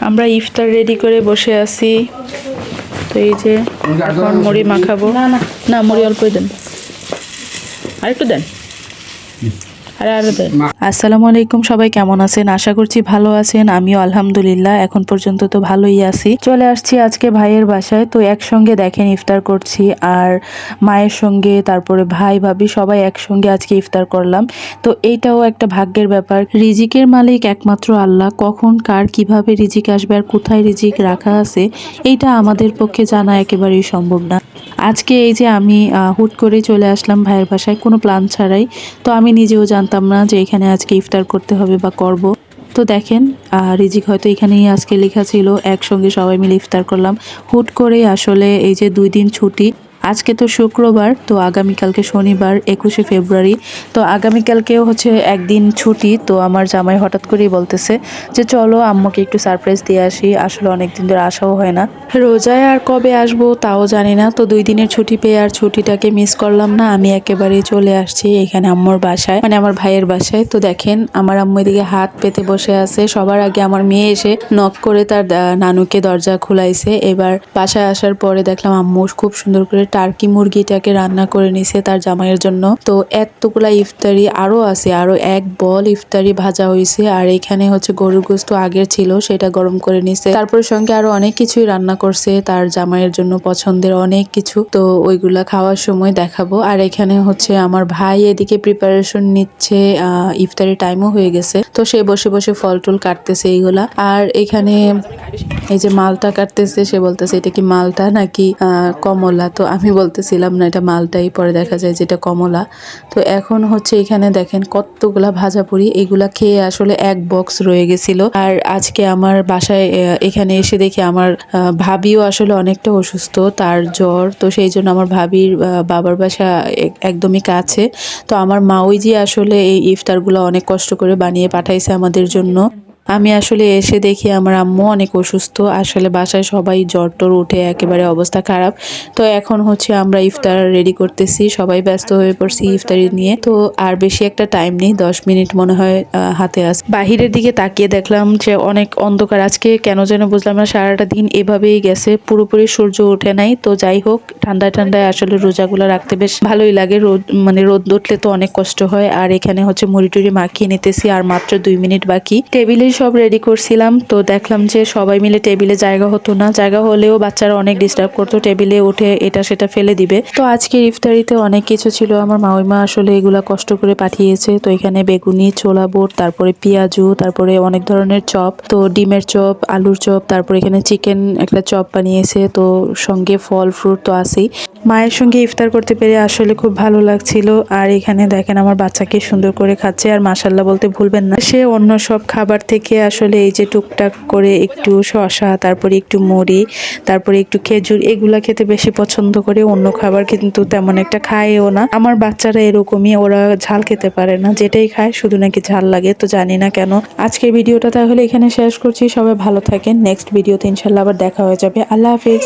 আমরা ইফতার রেডি করে বসে আছি। তো এই যে এখন মুড়ি মাখাবো। না না। না মুড়ি অল্পই দেন। আরেকটু দেন। আসসালামু আলাইকুম সবাই কেমন আছেন? আশা করছি ভালো আছেন আমিও আলহামদুলিল্লাহ এখন পর্যন্ত তো ভালোই আছি। চলে আসছি আজকে ভাইয়ের বাসায় তো একসঙ্গে দেখেন ইফতার করছি আর মায়ের সঙ্গে তারপরে ভাই ভাবি সবাই একসঙ্গে আজকে ইফতার করলাম। তো এইটাও একটা ভাগ্যের ব্যাপার। রিজিকের মালিক একমাত্র আল্লাহ কখন কার কীভাবে রিজিক আসবে আর কোথায় রিজিক রাখা আছে এইটা আমাদের পক্ষে জানা একেবারেই সম্ভব না। আজকে এই যে আমি হুট করে চলে আসলাম ভাইয়ের বাসায়, কোনো প্ল্যান ছাড়াই। তো আমি নিজেও জানতাম না যে এখানে আজকে ইফতার করতে হবে বা করব। তো দেখেন রিজিক হয়তো এখানেই আজকে লেখা ছিল, একসঙ্গে সবাই মিলে ইফতার করলাম। হুট করে আসলে এই যে দুই দিন ছুটি আজকে তো শুক্রবার, তো আগামীকালকে শনিবার, একুশে ফেব্রুয়ারি, তো আগামীকালকেও হচ্ছে একদিন ছুটি, তো আমার জামাই হঠাৎ করেই বলতেছে যে চলো আম্মুকে একটু সারপ্রাইজ দিয়ে আসি, আসলে অনেকদিন ধরে আসাও হয় না। রোজায় আর কবে আসব তাও জানি না, তো দুই দিনের ছুটি পেয়ে আর ছুটিটাকে মিস করলাম না, আমি একেবারে চলে আসছি এখানে আম্মুর বাসায় মানে আমার ভাইয়ের বাসায়। তো দেখেন, আমার আম্মু এদিকে হাত পেতে বসে আছে, সবার আগে আমার মেয়ে এসে নক করে তার নানুকে দরজা খুলাইছে, এবার বাসায় আসার পরে দেখলাম আম্মু খুব সুন্দর করে টার্কি মুরগিটাকে রান্না করে নিছে তার জামাইয়ের জন্য। তো এতগুলা ইফতারি আরও আছে, আরও এক বল ইফতারি ভাজা হয়েছে আর এখানে হচ্ছে গরুর গোস্ত আগের ছিল, সেটা গরম করে নিছে। তারপর সঙ্গে আরও অনেক কিছুই রান্না করছে, তার জামাইয়ের জন্য পছন্দের অনেক কিছু। তো ওইগুলা খাওয়ার সময় দেখাবো। আর এখানে হচ্ছে আমার ভাই এদিকে প্রিপারেশন নিচ্ছে ইফতারি টাইমও হয়ে গেছে। তো সে বসে বসে ফল টুল কাটতেছে এইগুলা। আর এখানে এই যে মালটা কাটতেছে, সে বলতেছে, এটা কি মালটা নাকি কমলা? তো আমি বলতেছিলাম না, এটা মালটাই পরে দেখা যায় যেটা কমলা। তো এখন হচ্ছে এখানে দেখেন কতগুলা ভাজা পুরি, এগুলা খেয়ে আসলে এক বক্স রয়ে গেছিল। আর আজকে আমার বাসায় এখানে এসে দেখি আমার ভাবিও আসলে অনেকটা অসুস্থ, তার জ্বর। তো সেই জন্য আমার ভাবির বাবার বাসা একদমই কাছে। তো আমার মা ওই যে আসলে এই ইফতারগুলো অনেক কষ্ট করে বানিয়ে পাঠাইছে আমাদের জন্য। আমি আসলে এসে দেখি আমার আম্মু অনেক অসুস্থ। আসলে বাসায় সবাই জ্বর টর উঠে একেবারে অবস্থা খারাপ। তো এখন হচ্ছে আমরা ইফতার রেডি করতেছি, সবাই ব্যস্ত হয়ে পড়ছি ইফতারি নিয়ে। তো আর বেশি একটা টাইম নেই, দশ মিনিট মনে হয় হাতে আস বাহিরের দিকে তাকিয়ে দেখলাম যে অনেক অন্ধকার। আজকে কেন যেন বুঝলাম না, সারাটা দিন এভাবেই গেছে। পুরোপুরি সূর্য ওঠে নাই। তো যাই হোক, ঠান্ডায় ঠান্ডায় আসলে রোজাগুলো রাখতে বেশ ভালোই লাগে। রোদ মানে রোদ উঠলে তো অনেক কষ্ট হয়। আর এখানে হচ্ছে মুড়ি টুড়ি মাখিয়ে নিতেছি, আর মাত্র দুই মিনিট বাকি। টেবিলেই সব রেডি করছিলাম, তো দেখলাম যে সবাই মিলে টেবিলে জায়গা হতো না। জায়গা হলেও বাচ্চারা অনেক ডিস্টার্ব করতো টেবিলে উঠে এটা সেটা ফেলে দিবে। তো আজকের ইফতারিতে অনেক কিছু ছিল। আমার মাওইমা আসলে এগুলা কষ্ট করে পাঠিয়েছে। তো এখানে বেগুনি, ছোলা বুট, তারপরে পেঁয়াজু, তারপরে অনেক ধরনের চপ, তো ডিমের চপ, আলুর চপ, তারপরে এখানে চিকেন একটা চপ বানিয়েছে। তো সঙ্গে ফল ফ্রুট তো আছেই। মায়ের সঙ্গে ইফতার করতে পেরে আসলে খুব ভালো লাগছিল। আর এখানে দেখেন আমার বাচ্চাকে সুন্দর করে খাচ্ছে। আর মাসাল্লাহ বলতে ভুলবেন না। সে অন্য সব খাবার থেকে আসলে এই যে টুকটাক করে একটু শশা তারপরে একটু মুড়ি, তারপরে একটু খেজুর, এগুলা খেতে বেশি পছন্দ করে। অন্য খাবার কিন্তু তেমন একটা খায়ও না। আমার বাচ্চারা এরকমই, ওরা ঝাল খেতে পারে না। যেটাই খায়, শুধু নাকি ঝাল লাগে, তো জানি না কেন। আজকের ভিডিওটা তাহলে এখানে শেষ করছি। সবাই ভালো থাকেন। নেক্সট ভিডিওতে ইনশাল্লাহ আবার দেখা হয়ে যাবে। আল্লাহ হাফিজ।